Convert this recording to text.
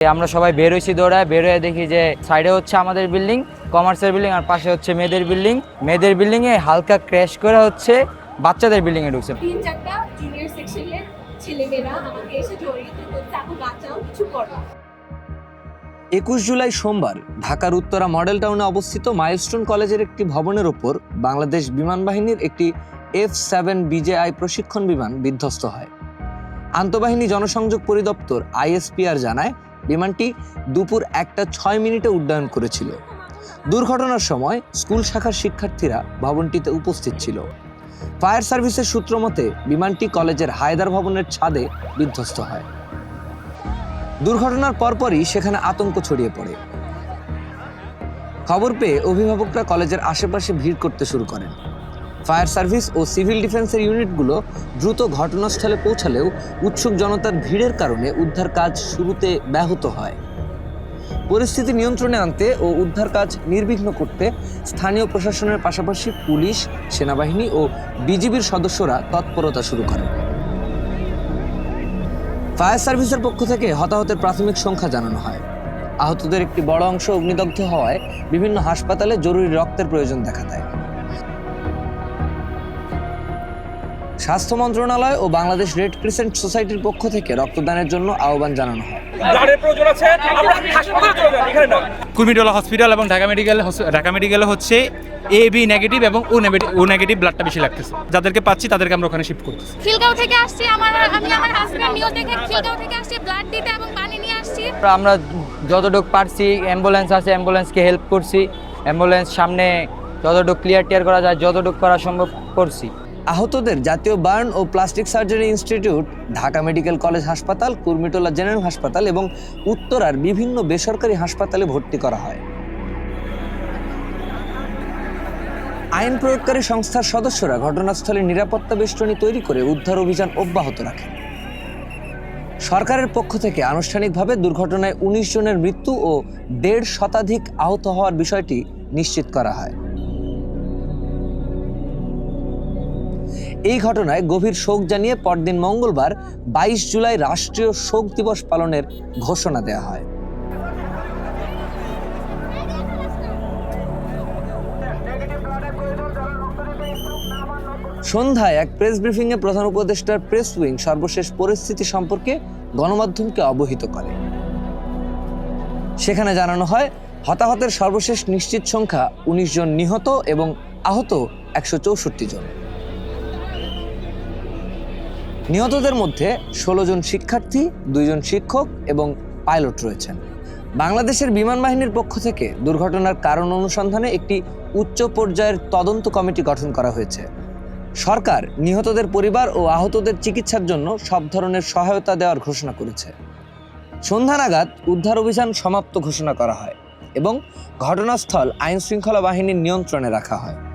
আমরা সবাই বের হয়েছি দৌড়ায় বের হয়ে দেখি যে সাইডে হচ্ছে আমাদের বিল্ডিং কমার্সের বিল্ডিং আর পাশে হচ্ছে মেয়েদের বিল্ডিং। মেয়েদের বিল্ডিং এ হালকা ক্র্যাশ করে হচ্ছে বাচ্চাদের বিল্ডিং এ ঢুকছে। তিন চারটা জুনিয়র সেকশনের ছেলেমেয়েরা আমাকে এসে জড়িয়ে ধরে আপু বাঁচাও কিছু করো একুশ জুলাই সোমবার ঢাকার উত্তরা মডেল টাউনে অবস্থিত মাইলস্টোন কলেজের একটি ভবনের ওপর বাংলাদেশ বিমান বাহিনীর একটি এফ সেভেন বিজেআই প্রশিক্ষণ বিমান বিধ্বস্ত হয়। আন্তঃবাহিনী জনসংযোগ পরিদপ্তর আইএসপিআর জানায় বিমানটি দুপুর একটা ছয় মিনিটে উড্ডয়ন করেছিল। দুর্ঘটনার সময় স্কুল শাখার শিক্ষার্থীরা ভবনটিতে উপস্থিত ছিল। ফায়ার সার্ভিসের সূত্র মতে, বিমানটি কলেজের হায়দার ভবনের ছাদে বিধ্বস্ত হয়। দুর্ঘটনার পরপরই সেখানে আতঙ্ক ছড়িয়ে পড়ে। খবর পেয়ে অভিভাবকরা কলেজের আশেপাশে ভিড় করতে শুরু করেন। ফায়ার সার্ভিস ও সিভিল ডিফেন্সের ইউনিটগুলো দ্রুত ঘটনাস্থলে পৌঁছালেও উৎসুক জনতার ভিড়ের কারণে উদ্ধার কাজ শুরুতে ব্যাহত হয়। পরিস্থিতি নিয়ন্ত্রণে আনতে ও উদ্ধার কাজ নির্বিঘ্ন করতে স্থানীয় প্রশাসনের পাশাপাশি পুলিশ, সেনাবাহিনী ও বিজিবির সদস্যরা তৎপরতা শুরু করে ফায়ার সার্ভিসের পক্ষ থেকে হতাহতের প্রাথমিক সংখ্যা জানানো হয়। আহতদের একটি বড় অংশ অগ্নিদগ্ধ হওয়ায় বিভিন্ন হাসপাতালে জরুরি রক্তের প্রয়োজন দেখা দেয়। স্বাস্থ্য মন্ত্রণালয় ও বাংলাদেশ রেড ক্রিসেন্ট সোসাইটির পক্ষ থেকে রক্তদানের জন্য আহ্বান জানানো হয়। ব্লাডের প্রয়োজন আছে আমরা হাসপাতালে চলে যান এখানে না কুর্মিটোলা হসপিটাল এবং ঢাকা মেডিকেল ঢাকা মেডিকেলে হচ্ছে এ বি নেগেটিভ এবং ও নেগেটিভ ও নেগেটিভ ব্লাডটা বেশি লাগতেছে। যাদেরকে পাচ্ছি তাদেরকে আমরা ওখানে শিফট করতেছি। খিলগাঁও থেকে আসছি আমার আমি আমার হাজবেন্ড নিয়ে দেখে খিলগাঁও থেকে আসছি ব্লাড দিতে এবং পানি নিয়ে আসছি। আমরা যতটুকু পারছি অ্যাম্বুলেন্স আছে অ্যাম্বুলেন্সকে হেল্প করছি। অ্যাম্বুলেন্স সামনে যতটুকু ক্লিয়ার টিয়ার করা যায় যতটুকু করা সম্ভব করছি। আহতদের জাতীয় বার্ন ও plastic surgery institute, Dhaka medical college হাসপাতাল, কুর্মিটোলা জেনারেল হাসপাতাল এবং উত্তরার বিভিন্ন বেসরকারি হাসপাতালে ভর্তি করা হয়। আইন প্রয়োগকারী সংস্থার সদস্যরা ঘটনাস্থলে নিরাপত্তা বেষ্টনী তৈরি করে উদ্ধার অভিযান অব্যাহত রাখেন। সরকারের পক্ষ থেকে আনুষ্ঠানিকভাবে দুর্ঘটনায় উনিশ জনের মৃত্যু ও দেড় শতাধিক আহত হওয়ার বিষয়টি নিশ্চিত করা হয়। এই ঘটনায় গভীর শোক জানিয়ে পরদিন মঙ্গলবার বাইশ জুলাই রাষ্ট্রীয় শোক দিবস পালনের ঘোষণা দেওয়া হয়। সন্ধ্যায় এক প্রেস ব্রিফিংয়ে প্রধান উপদেষ্টার প্রেস উইং সর্বশেষ পরিস্থিতি সম্পর্কে গণমাধ্যমকে অবহিত করে। সেখানে জানানো হয়, হতাহতের সর্বশেষ নিশ্চিত সংখ্যা উনিশ জন নিহত এবং আহত একশো চৌষট্টি জন। নিহতদের মধ্যে ষোলো জন শিক্ষার্থী দুইজন শিক্ষক এবং পাইলট রয়েছেন। বাংলাদেশের বিমান বাহিনীর পক্ষ থেকে দুর্ঘটনার কারণ অনুসন্ধানে একটি উচ্চ পর্যায়ের তদন্ত কমিটি গঠন করা হয়েছে। সরকার নিহতদের পরিবার ও আহতদের চিকিৎসার জন্য সব ধরনের সহায়তা দেওয়ার ঘোষণা করেছে। সন্ধ্যা নাগাদ উদ্ধার অভিযান সমাপ্ত ঘোষণা করা হয় এবং ঘটনাস্থল আইনশৃঙ্খলা বাহিনীর নিয়ন্ত্রণে রাখা হয়।